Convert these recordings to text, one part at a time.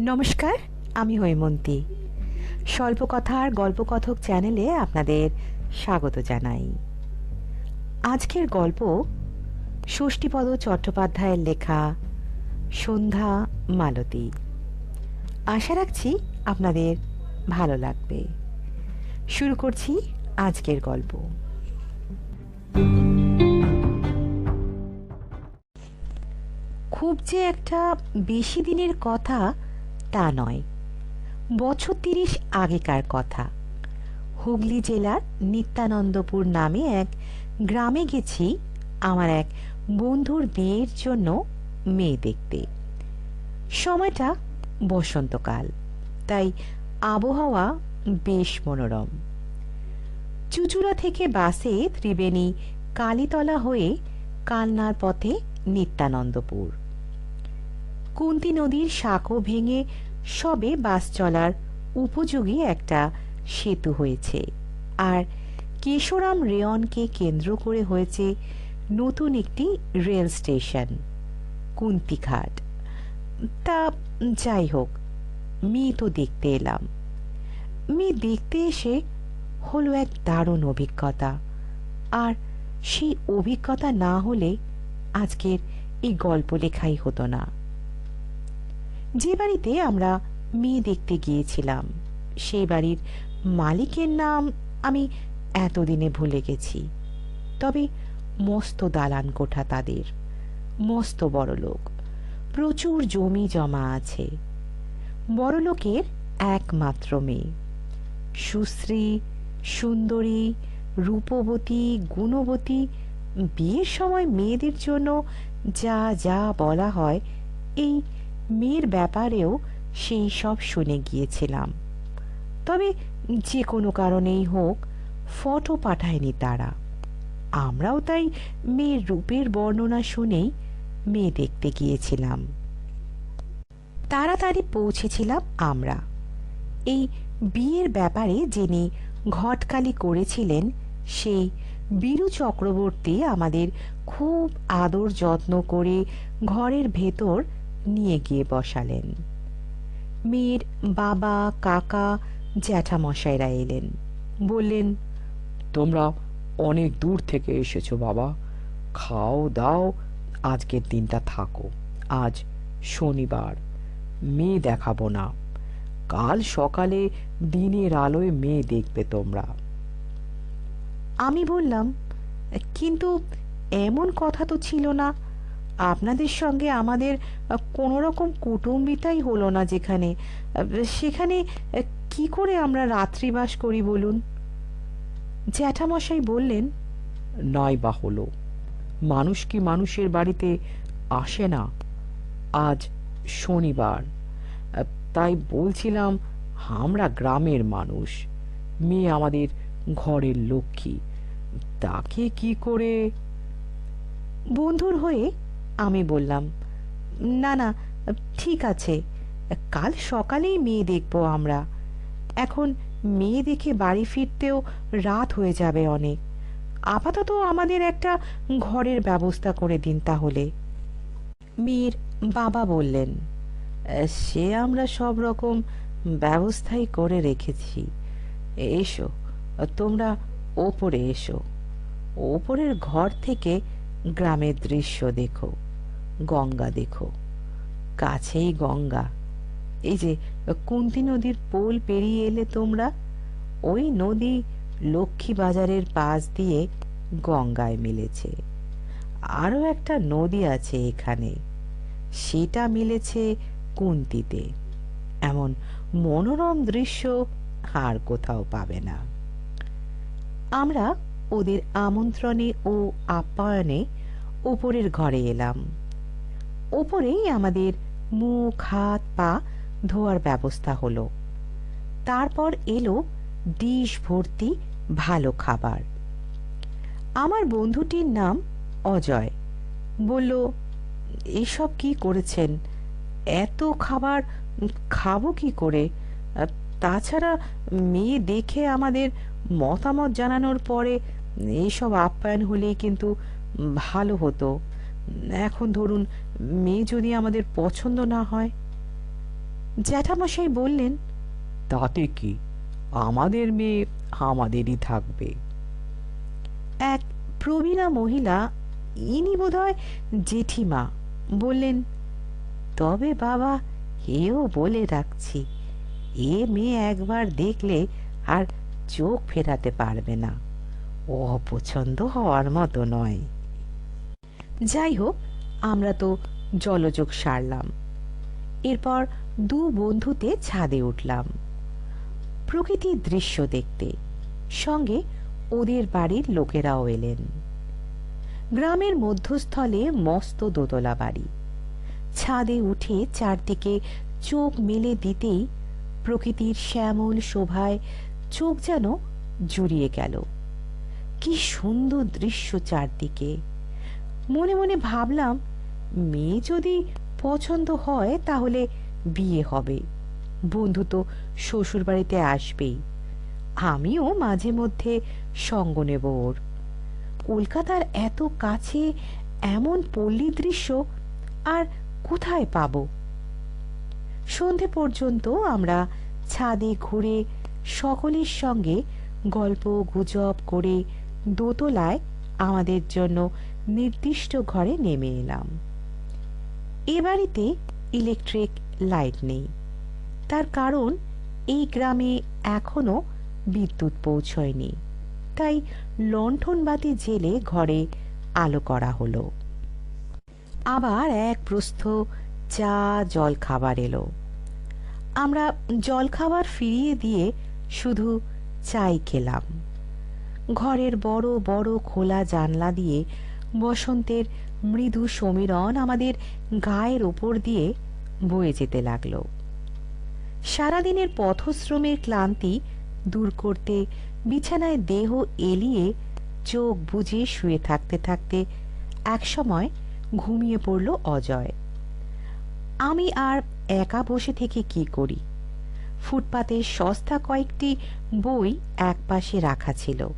নমস্কার, আমি হৈমন্তী। স্বল্পকথার গল্পকথক চ্যানেলে আপনাদের স্বাগত জানাই। আজকের গল্প ষষ্ঠীপদ চট্টোপাধ্যায়ের লেখা সন্ধ্যা মালতী। আশা রাখছি আপনাদের ভালো লাগবে। শুরু করছি আজকের গল্প। খুব যে একটা বেশি দিনের কথা তা নয়। বছর তিরিশ আগেকার কথা। হুগলি জেলার নিত্যানন্দপুর নামে এক গ্রামে গেছি আমার এক বন্ধুর বিয়ের জন্য মেয়ে দেখতে। সময়টা বসন্তকাল, তাই আবহাওয়া বেশ মনোরম। চুচুড়া থেকে বাসে ত্রিবেণী কালীতলা হয়ে কালনার পথে নিত্যানন্দপুর। কুন্তি নদীর সাঁকো ভেঙে সবে বাস চলার উপযোগী একটা সেতু হয়েছে। আর কেশোরাম রেয়নকে কেন্দ্র করে হয়েছে নতুন একটি রেল স্টেশন, কুন্তিঘাট। তা যাই হোক মেয়ে তো দেখতে এলাম। মেয়ে দেখতে এসে হলো এক দারুণ অভিজ্ঞতা। আর সেই অভিজ্ঞতা না হলে আজকের এই গল্প লেখাই হতো না। যে বাড়িতে আমরা মেয়ে দেখতে গিয়েছিলাম, সেই বাড়ির মালিকের নাম আমি এতদিনে ভুলে গেছি। তবে মস্ত দালান কোঠা তাদের, মস্ত বড় লোক, প্রচুর জমি জমা আছে। বড় লোকের একমাত্র মেয়ে। সুশ্রী, সুন্দরী, রূপবতী, গুণবতী, বিয়ের সময় মেয়েদের জন্য যা যা বলা হয়, এই মেয়ের ব্যাপারেও সেই সব শুনে গিয়েছিলাম। তবে যে কোনো কারণেই হোক, ফটো পাঠায়নি তারা। আমরাও তাই মেয়ের রূপের বর্ণনা শুনেই মেয়ে দেখতে গিয়েছিলাম। তাড়াতাড়ি পৌঁছেছিলাম আমরা। এই বিয়ের ব্যাপারে যিনি ঘটকালি করেছিলেন সেই বীরু চক্রবর্তী আমাদের খুব আদর যত্ন করে ঘরের ভেতর নিয়ে গিয়ে বসালেন। মেয়ের বাবা কাকা জ্যাঠামশাইরা এলেন। বললেন তোমরা অনেক দূর থেকে এসেছ বাবা। খাও দাও আজকের দিনটা থাকো। আজ শনিবার। মেয়ে দেখাবো না। কাল সকালে দিনের আলোয় মেয়ে দেখবে তোমরা। আমি বললাম কিন্তু এমন কথা তো ছিল না। আপনাদের সঙ্গে আমাদের কোনো রকম কুটুম্বিতাই হলো না যেখানে। সেখানে কি করে আমরা রাত্রিবাস করি বলুন? জ্যাঠামশাই বললেন নয় বা হলো। মানুষ কি মানুষের বাড়িতে আসে না? আজ শনিবার। তাই বলছিলাম আমরা গ্রামের মানুষ। মেয়ে আমাদের ঘরের লক্ষ্মী। তাকে কি করে? বন্ধুর হয়ে আমি বললাম, না না, ঠিক আছে, কাল সকালেই মেয়ে দেখব আমরা। এখন মেয়ে দেখে বাড়ি ফিরতেও রাত হয়ে যাবে অনেক। আপাতত আমাদের একটা ঘরের ব্যবস্থা করে দিন তাহলে। মেয়ের বাবা বললেন, সে আমরা সব রকম ব্যবস্থাই করে রেখেছি। এসো, তোমরা ওপরে এসো। ওপরের ঘর থেকে গ্রামের দৃশ্য দেখো। গঙ্গা দেখো। কাছেই গঙ্গা। এই যে, কুন্তি নদীর পোল পেরিয়ে এলে তোমরা, ওই নদী লক্ষ্মী বাজারের পাশ দিয়ে গঙ্গায় মিলেছে। আরও একটা নদী আছে এখানে, সেটা মিলেছে কুন্তিতে। এমন মনোরম দৃশ্য আর কোথাও পাবে না। আমরা ওদের আমন্ত্রণে ও আপ্যায়নে উপরের ঘরে এলাম। ওপরেই আমাদের মুখ, হাত, পা ধোয়ার ব্যবস্থা হলো। তারপর এলো ডিশ ভর্তি ভালো খাবার। আমার বন্ধুটির নাম অজয়। বলল, এসব কি করেছেন? এত খাবার খাব কি করে? তাছাড়া মেয়ে দেখে আমাদের মতামত জানানোর পরে এইসব আপ্যায়ন হলেই কিন্তু ভালো হতো। এখন ধরুন মেয়ে যদি আমাদের পছন্দ না হয়? জ্যাঠামশাই বললেন তাতে কি? আমাদের মেয়ে আমাদেরই থাকবে। এক প্রবীণা মহিলা ইনি বোধহয় জেঠিমা বললেন তবে বাবা এও বলে রাখছি এ মেয়ে একবার দেখলে আর চোখ ফেরাতে পারবে না। অপছন্দ হওয়ার মতো নয়। যাই হোক আমরা তো জলযোগ সারলাম। এরপর দু বন্ধুতে ছাদে উঠলাম। প্রকৃতির দৃশ্য দেখতে সঙ্গে ওদের বাড়ির লোকেরাও এলেন। গ্রামের মধ্যস্থলে মস্ত দোতলা বাড়ি। ছাদে উঠে চারদিকে চোখ মেলে দিতেই প্রকৃতির শ্যামল শোভায় চোখ যেন জুড়িয়ে গেল। কি সুন্দর দৃশ্য চারদিকে। মনে মনে ভাবলাম, মেয়ে যদি পছন্দ হয় তাহলে বিয়ে হবে। বন্ধু তো শ্বশুর বাড়িতে আসবেই। আমিও মাঝে মধ্যে সঙ্গ নেব ওর। কলকাতার এত কাছে এমন পল্লী দৃশ্য আর কোথায় পাব? সন্ধে পর্যন্ত আমরা ছাদে ঘুরে সকলের সঙ্গে গল্প গুজব করে দোতলায় আমাদের জন্য নির্দিষ্ট ঘরে নেমে এলাম। এ বাড়িতে ইলেকট্রিক লাইট নেই। তার কারণ, এই গ্রামে এখনও বিদ্যুৎ পৌঁছয়নি। তাই লণ্ঠন বাতি জেলে ঘরে আলো করা হলো। আবার এক প্রস্থ চা জল খাবার এলো। আমরা জল খাবার ফিরিয়ে দিয়ে শুধু চাই খেলাম। ঘরের বড় বড় খোলা জানলা দিয়ে বসন্তের মৃদু সমীরণ আমাদের গায়ের ওপর দিয়ে বয়ে যেতে লাগল। সারাদিনের পথশ্রমের ক্লান্তি দূর করতে বিছানায় দেহ এলিয়ে চোখ বুজে শুয়ে থাকতে থাকতে একসময় ঘুমিয়ে পড়ল অজয়। আমি আর একা বসে থেকে কি করি? ফুটপাতে সস্তা কয়েকটি বই একপাশে রাখা ছিল।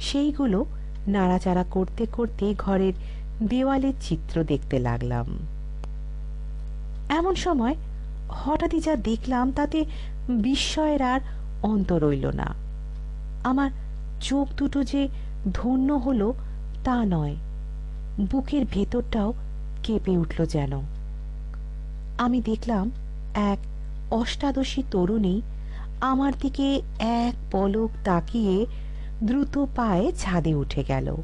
সেইগুলো নাড়াচাড়া করতে করতে ঘরের দেওয়ালের চিত্র দেখতে লাগলাম। এমন সময় হঠাৎই যা দেখলাম তাতে বিস্ময়ের আর অন্ত রইল না। আমার চোখ দুটো যে ধন্য হলো তা নয়, বুকের ভেতরটাও কেঁপে উঠল যেন। আমি দেখলাম এক অষ্টাদশী তরুণী আমার দিকে এক পলক তাকিয়ে দ্রুত পায়ে ছাদে উঠে গেল।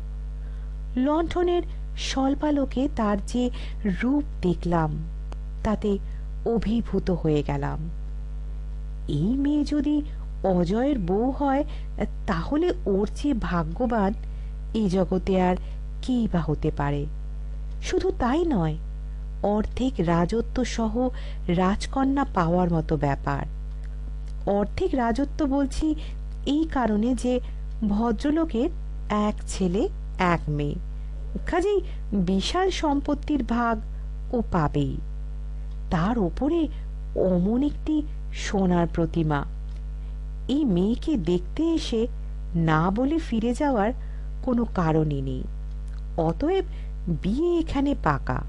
লণ্ঠনের স্বল্পালোকে তার যে রূপ দেখলাম, তাতে অভিভূত হয়ে গেলাম। এই মেয়ে যদি অজয়ের বউ হয়, তাহলে ওর চেয়ে ভাগ্যবান এই জগতে আর কেই বা হতে পারে? শুধু তাই নয়, অর্ধেক রাজত্ব সহ রাজকন্যা পাওয়ার মতো ব্যাপার। অর্ধেক রাজত্ব বলছি এই কারণে যে ভদ্রলোকের এক ছেলে, এক মেয়ে। কাজেই বিশাল সম্পত্তির ভাগ ও পাবেই। তার ওপরে অমন একটি সোনার প্রতিমা। এই মেয়েকে দেখতে এসে না বলে ফিরে যাওয়ার কোনো কারণই নেই। অতএব বিয়ে এখানে পাকা।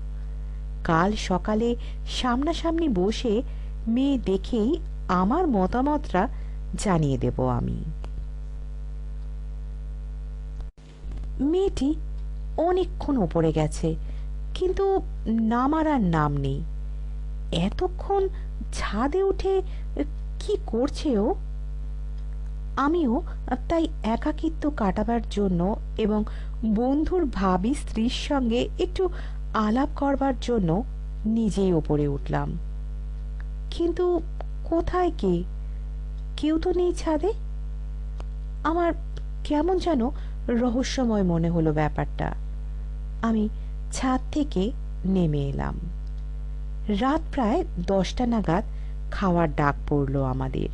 কাল সকালে সামনাসামনি বসে মেয়ে দেখেই আমার মতামতটা জানিয়ে দেব আমি। মেয়েটি অনেকক্ষণ ওপরে গেছে, কিন্তু নামার আর নাম নেই। এতক্ষণ ছাদে উঠে কি করছে ও? আমিও তাই একাকিত্ব কাটাবার জন্য এবং বন্ধুর ভাবি স্ত্রীর সঙ্গে একটু আলাপ করবার জন্য নিজেই ওপরে উঠলাম। কিন্তু কোথায় কে? কেউ তো নেই ছাদে? আমার কেমন যেন রহস্যময় মনে হলো ব্যাপারটা। আমি ছাদ থেকে নেমে এলাম। রাত প্রায় দশটা নাগাদ খাওয়ার ডাক পড়ল আমাদের।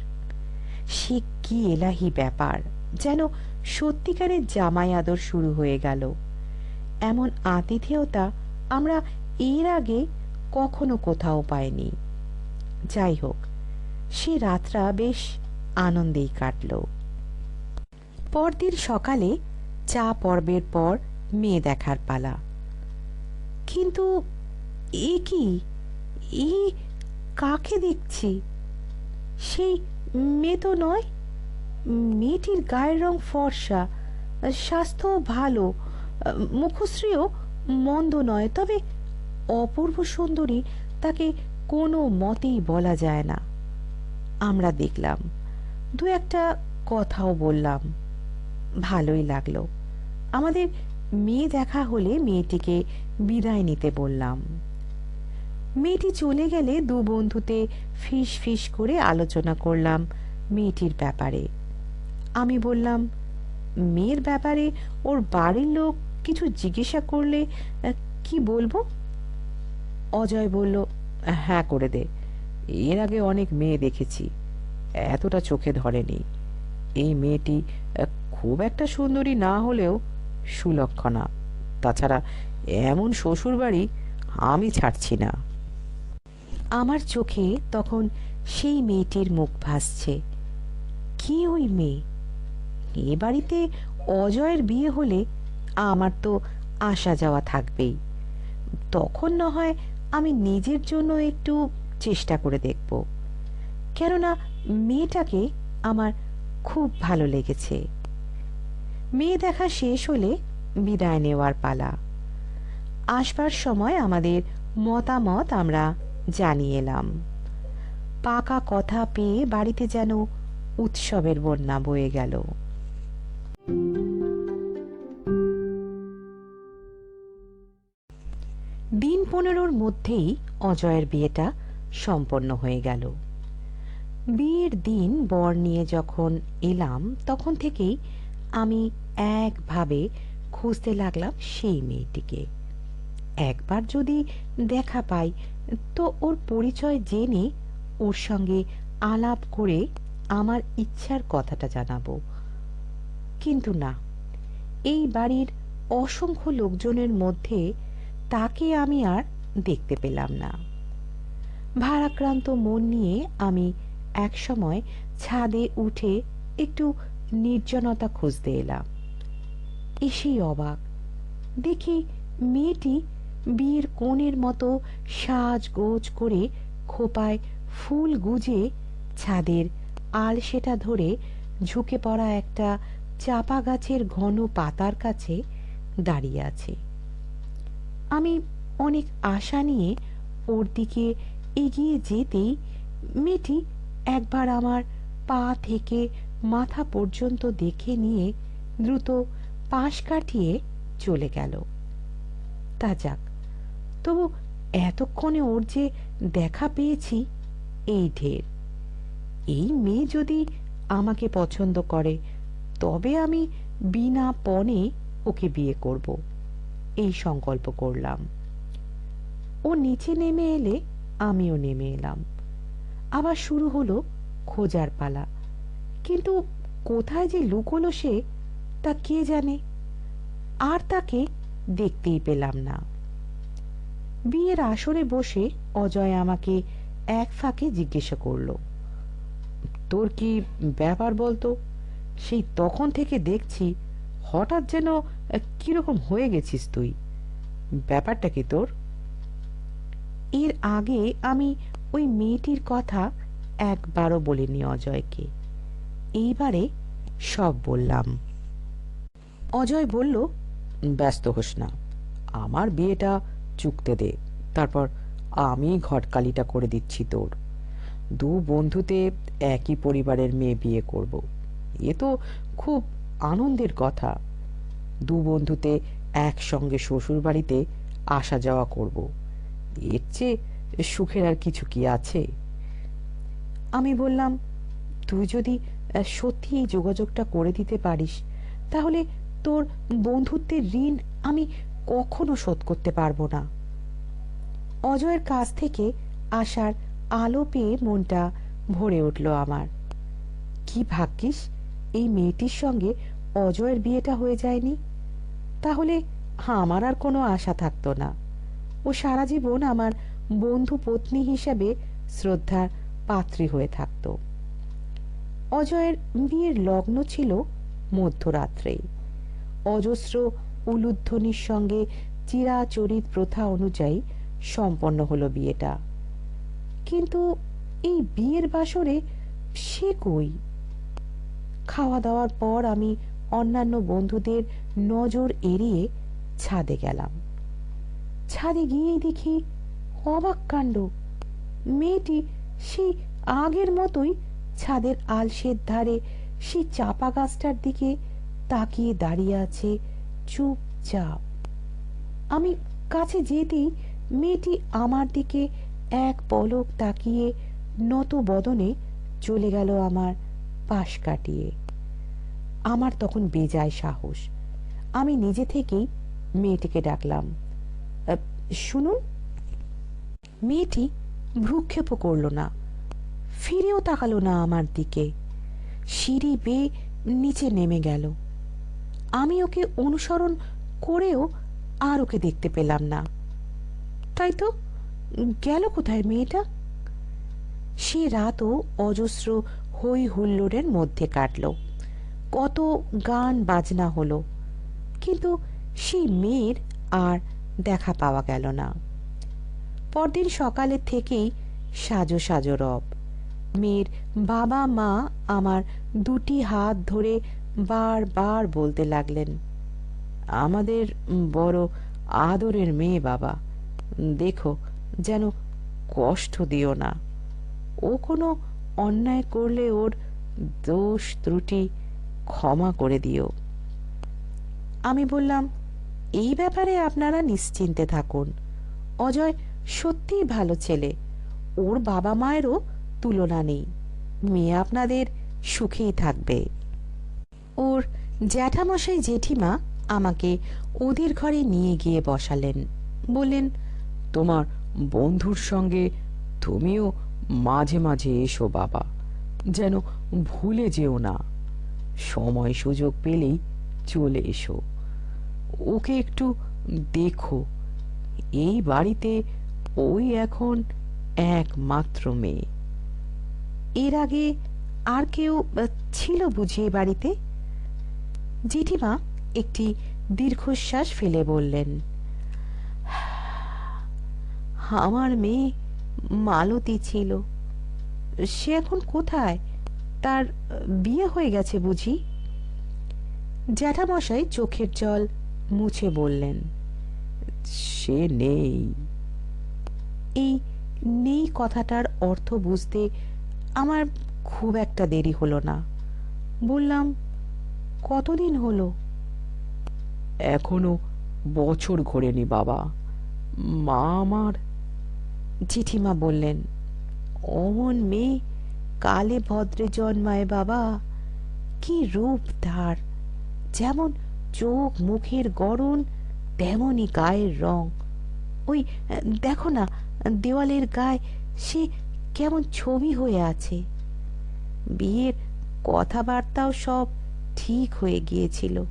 সে কি এলাহি ব্যাপার, যেন সত্যিকারের জামাই আদর শুরু হয়ে গেল। এমন আতিথেয়তা আমরা এর আগে কখনো কোথাও পাইনি। যাই হোক, সে রাতটা বেশ আনন্দেই কাটল। পরদিন সকালে চা পর্বের পর মেয়ে দেখার পালা। কিন্তু এ কি? এ কাকে দেখছি? সেই মেয়ে তো নয়, মেয়েটির গায়ের রং ফর্সা, স্বাস্থ্য ভালো, মুখশ্রীও মন্দ নয়, তবে অপূর্ব সুন্দরী তাকে কোনো মতেই বলা যায় না। আমরা দেখলাম, দু একটা কথাও বললাম। ভালোই লাগল। আমাদের মেয়ে দেখা হলে মেয়েটিকে বিদায় নিতে বললাম। মেয়েটি চলে গেলে দু বন্ধুতে ফিস ফিস করে আলোচনা করলাম মেয়েটির ব্যাপারে। আমি বললাম, মেয়ের ব্যাপারে ওর বাড়ির লোক কিছু জিজ্ঞাসা করলে, কি বলব? অজয় বলল হ্যাঁ করে দে। এর আগে অনেক মেয়ে দেখেছি। এতটা চোখে ধরেনি। এই মেয়েটি খুব একটা সুন্দরী না হলেও সুলক্ষণা। তাছাড়া এমন শ্বশুর বাড়ি আমি ছাড়ছি না। আমার চোখে তখন সেই মেয়েটির মুখ ভাসছে। কি ওই মেয়ে? এ বাড়িতে অজয়ের বিয়ে হলে আমার তো আসা যাওয়া থাকবেই। তখন না হয় আমি নিজের জন্য একটু চেষ্টা করে দেখব। কেননা মেয়েটাকে আমার খুব ভালো লেগেছে। মেয়ে দেখা শেষ হলে বিদায় নেওয়ার পালা। আসবার সময় আমাদের মতামত আমরা জানিয়ে এলাম। পাকা কথা পেয়ে বাড়িতে যেন উৎসবের বন্যা বয়ে গেল। দিন পনেরোর মধ্যেই অজয়ের বিয়েটা সম্পন্ন হয়ে গেল। বিয়ের দিন বর নিয়ে যখন এলাম, তখন থেকেই আমি একভাবে খুঁজতে লাগলাম সেই মেয়েটিকে। একবার যদি দেখা পাই, তো ওর পরিচয় জেনে ওর সঙ্গে আলাপ করে আমার ইচ্ছার কথাটা জানাব। কিন্তু না, এই বাড়ির অসংখ্য লোকজনের মধ্যে তাকে আমি আর দেখতে পেলাম না। ভারাক্রান্ত মন নিয়ে আমি একসময় ছাদে উঠে একটু নির্জনতা খুঁজতে এলাম। এসেই অবাক। দেখি মেয়েটি বিয়ের কোণের মতো সাজগোজ করে খোপায় ফুল গুজে ছাদের আলসেটা ধরে ঝুঁকে পড়া একটা চাপা গাছের ঘন পাতার কাছে দাঁড়িয়ে আছে। আমি অনেক আশা নিয়ে ওর দিকে এগিয়ে যেতেই মেয়েটি একবার আমার পা থেকে মাথা পর্যন্ত দেখে নিয়ে দ্রুত পাশ কাটিয়ে চলে গেল। তা যাক, তবু এতক্ষণে ওর যে দেখা পেয়েছি, এই ঢের। এই মেয়ে যদি আমাকে পছন্দ করে, তবে আমি বিনা পণে ওকে বিয়ে করব, এই সংকল্প করলাম। ও নিচে নেমে এলে আমিও নেমে এলাম। আবার শুরু হলো খোঁজার পালা। কিন্তু কোথায় যে লুকোলো সে তা কে জানে? আর তাকে দেখতেই পেলাম না। বিয়ের আসরে বসে অজয় আমাকে এক ফাঁকে জিজ্ঞাসা করল, তোর কি ব্যাপার বলতো? সেই তখন থেকে দেখছি হঠাৎ যেন কীরকম হয়ে গেছিস তুই। ব্যাপারটা কি তোর? এর আগে আমি ওই মেয়েটির কথা একবারও বলিনি অজয়কে। এইবারে সব বললাম। অজয় বলল, ব্যস্ত হোস না, আমার বিয়েটা চুকতে দে, তারপর আমি ঘটকালিটা করে দিচ্ছি তোর দু বন্ধুতে একই পরিবারের মেয়ে বিয়ে করব। এ তো খুব আনন্দের কথা দু বন্ধুতে একসঙ্গে শ্বশুর বাড়িতে আসা যাওয়া করব। এর চেয়ে সুখের আর কিছু কি আছে আমি বললাম, তুই যদি সত্যি যোগাযোগটা করে দিতে পারিস, তাহলে তোর বন্ধুত্বের ঋণ আমি কখনো শোধ করতে পারব না। অজয়ের কাছ থেকে আসার আলো পেয়ে মনটা ভরে উঠল আমার। কি ভাগ্যিস, এই মেয়েটির সঙ্গে অজয়ের বিয়েটা হয়ে যায়নি। তাহলে আমার আর কোনো আশা থাকতো না। ও সারা জীবন আমার বন্ধু পত্নী হিসাবে শ্রদ্ধার পাত্রী হয়ে থাকত। অজয়ের বিয়ের লগ্ন ছিল মধ্যরাত্রেই। অজস্র উলুধ্বনির সঙ্গে চিরাচরিত প্রথা অনুযায়ী সম্পন্ন হলো বিয়েটা। কিন্তু এই বিয়ের বাসরে সে কই? খাওয়া দাওয়ার পর আমি অন্যান্য বন্ধুদের নজর এড়িয়ে ছাদে গেলাম। ছাদে গিয়েই দেখি অবাক কাণ্ড। মেয়েটি সেই আগের মতোই ছাদের আলসের ধারে সেই চাপা গাছটার দিকে তাকিয়ে দাঁড়িয়ে আছে চুপচাপ। আমি কাছে যেতেই মেয়েটি আমার দিকে এক পলক তাকিয়ে নত বদনে চলে গেল আমার পাশ কাটিয়ে। আমার তখন বেজায় সাহস। আমি নিজে থেকেই মেয়েটিকে ডাকলাম শুনুন? মেয়েটি ভ্রুক্ষেপও করল না, ফিরেও তাকালো না আমার দিকে। সিঁড়ি বেয়ে নিচে নেমে গেল। আমি ওকে অনুসরণ করেও আর ওকে দেখতে পেলাম না। তাই তো? গেল কোথায় মেয়েটা? সে রাতও অজস্র হই হুল্লোড়ের মধ্যে কাটল। কত গান বাজনা হলো। কিন্তু সেই মেয়ের আর দেখা পাওয়া গেল না। পরদিন সকালের থেকেই সাজো সাজো রব। মেয়ের বাবা মা আমার দুটি হাত ধরে বারবার বলতে লাগলেন, আমাদের বড় আদরের মেয়ে বাবা, দেখো যেন কষ্ট দিও না। ও কোনো অন্যায় করলে ওর দোষ ত্রুটি ক্ষমা করে দিও। আমি বললাম, এই ব্যাপারে আপনারা নিশ্চিন্তে থাকুন। অজয় সত্যিই ভালো ছেলে। ওর বাবা মায়েরও তুলনা নেই। মেয়ে আপনাদের সুখেই থাকবে। ওর জ্যাঠামশাই জেঠিমা আমাকে ওদের ঘরে নিয়ে গিয়ে বসালেন। বললেন, তোমার বন্ধুর সঙ্গে তুমিও মাঝে মাঝে এসো বাবা, যেন ভুলে যেও না। সময় সুযোগ পেলেই চলে এসো। ওকে একটু দেখো, এই বাড়িতে ওই এখন একমাত্র মেয়ে। এর আগে আর কেউ ছিল বুঝি এ বাড়িতে? জেঠিমা একটি দীর্ঘশ্বাস ফেলে বললেন, আমার মেয়ে মালতী ছিল। সে এখন কোথায়? তার বিয়ে হয়ে গেছে বুঝি? জ্যাঠামশাই চোখের জল মুছে বললেন, সে নেই। এই নেই কথাটার অর্থ বুঝতে আমার খুব একটা দেরি হলো না। বললাম কতদিন হলো? এখনও বছর ঘোরেনি বাবা। মা আমার। চিঠিমা বললেন অমন মেয়ে কালে ভদ্রে জন্মায় বাবা। কি রূপ তার। যেমন চোখ মুখের গড়ন তেমনই গায়ের রং। ওই দেখো না দেওয়ালের গায়ে সে কেমন ছবি হয়ে আছে। বিয়ের কথাবার্তাও সব ঠিক হয়ে গিয়েছিল।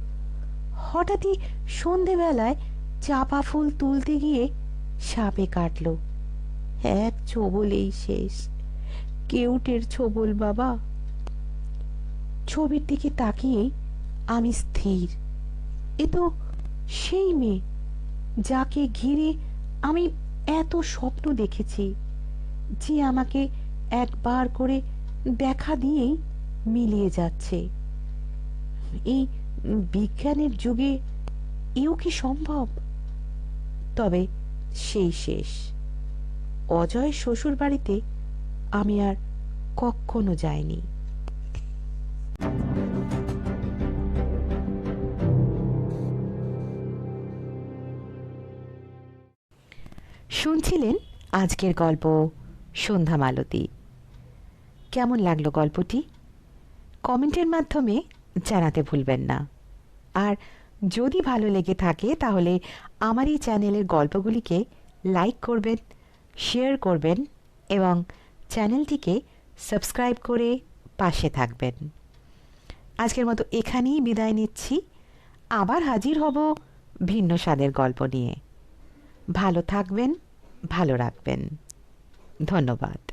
হঠাৎই সন্ধেবেলায় চাপা ফুল তুলতে গিয়ে সাপে কাটলো। এক ছোবলেই শেষ। কেউটের ছোবল, বাবা। ছবির দিকে তাকিয়ে আমি স্থির। এ তো সেই মেয়ে যাকে ঘিরে আমি এত স্বপ্ন দেখেছি, যে আমাকে একবার করে দেখা দিয়েই মিলিয়ে যাচ্ছে। এই বিজ্ঞানের যুগে এও কি সম্ভব? তবে সেই শেষ। অজয় শ্বশুর বাড়িতে আমি আর কখনো যাইনি। শুনছিলেন আজকের গল্প সন্ধ্যা মালতী কেমন লাগল গল্পটি? কমেন্টের মাধ্যমে জানাতে ভুলবেন না। আর যদি ভালো লেগে থাকে, তাহলে আমার এই চ্যানেলের গল্পগুলিকে লাইক করবেন, শেয়ার করবেন এবং চ্যানেলটিকে সাবস্ক্রাইব করে পাশে থাকবেন। আজকের মতো এখানেই বিদায় নিচ্ছি। আবার হাজির হব ভিন্ন স্বাদের গল্প নিয়ে। ভালো থাকবেন, ভালো রাখবেন। ধন্যবাদ।